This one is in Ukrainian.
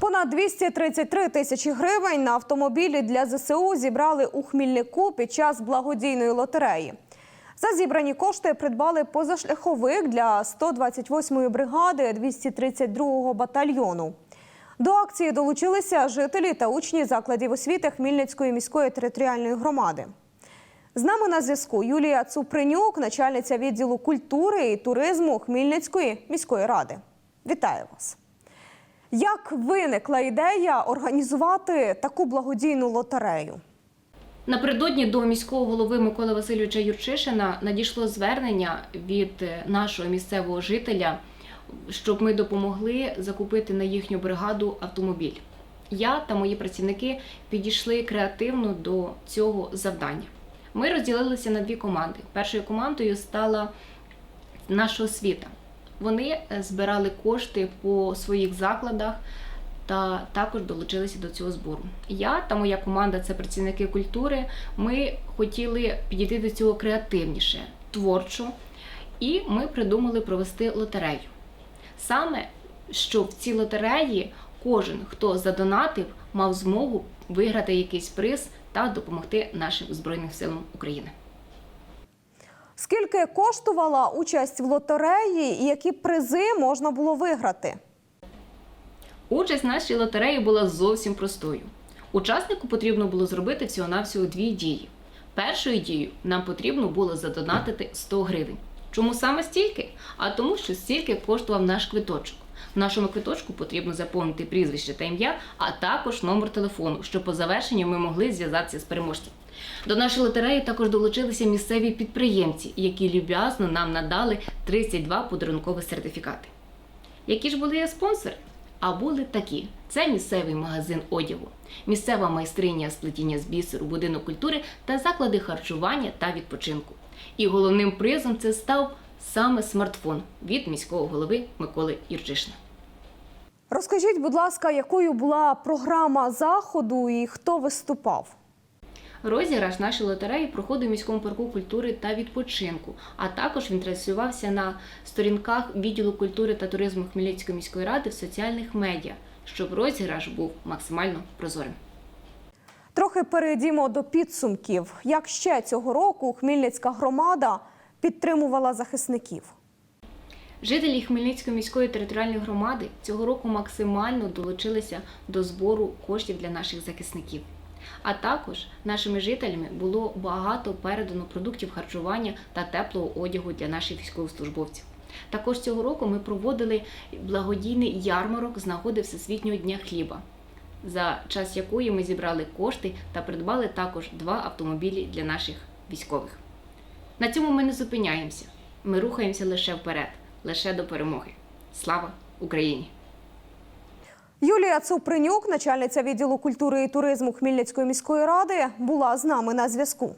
Понад 233 тисячі гривень на автомобілі для ЗСУ зібрали у Хмільнику під час благодійної лотереї. За зібрані кошти придбали позашляховик для 128-ї бригади 232-го батальйону. До акції долучилися жителі та учні закладів освіти Хмільницької міської територіальної громади. З нами на зв'язку Юлія Цупринюк, начальниця відділу культури і туризму Хмільницької міської ради. Вітаю вас! Як виникла ідея організувати таку благодійну лотерею? Напередодні до міського голови Миколи Васильовича Юрчишина надійшло звернення від нашого місцевого жителя, щоб ми допомогли закупити на їхню бригаду автомобіль. Я та мої працівники підійшли креативно до цього завдання. Ми розділилися на дві команди. Першою командою стала наша освіта. Вони е, збирали кошти по своїх закладах та також долучилися до цього збору. Я та моя команда це працівники культури. Ми хотіли підійти до цього креативніше, творчо, і ми придумали провести лотерею. Саме що в цій лотереї кожен, хто задонатив, мав змогу виграти якийсь приз та допомогти нашим Збройним силам України. Скільки коштувала участь в лотереї і які призи можна було виграти? Участь в нашій лотереї була зовсім простою. Учаснику потрібно було зробити всього-навсього дві дії. Першою дією нам потрібно було задонатити 100 гривень. Чому саме стільки? А тому, що стільки коштував наш квиточок. В нашому квиточку потрібно заповнити прізвище та ім'я, а також номер телефону, щоб по завершенню ми могли зв'язатися з переможцем. До нашої лотереї також долучилися місцеві підприємці, які люб'язно нам надали 32 подарункові сертифікати. Які ж були спонсори? А були такі: це місцевий магазин одягу, місцева майстриня з плетіння з бісеру, будинок культури та заклади харчування та відпочинку. І головним призом це став саме смартфон від міського голови Миколи Юрчишина. Розкажіть, будь ласка, якою була програма заходу і хто виступав? Розіграш нашої лотереї проходив у міському парку культури та відпочинку, а також він транслювався на сторінках відділу культури та туризму Хмельницької міської ради в соціальних медіа, щоб розіграш був максимально прозорим. Трохи перейдімо до підсумків. Як ще цього року Хмільницька громада підтримувала захисників? Жителі Хмельницької міської територіальної громади цього року максимально долучилися до збору коштів для наших захисників. А також нашими жителями було багато передано продуктів харчування та теплого одягу для наших військовослужбовців. Також цього року ми проводили благодійний ярмарок з нагоди Всесвітнього дня хліба, за час якої ми зібрали кошти та придбали також два автомобілі для наших військових. На цьому ми не зупиняємося. Ми рухаємося лише вперед, лише до перемоги. Слава Україні! Юлія Цупринюк, начальниця відділу культури і туризму Хмельницької міської ради, була з нами на зв'язку.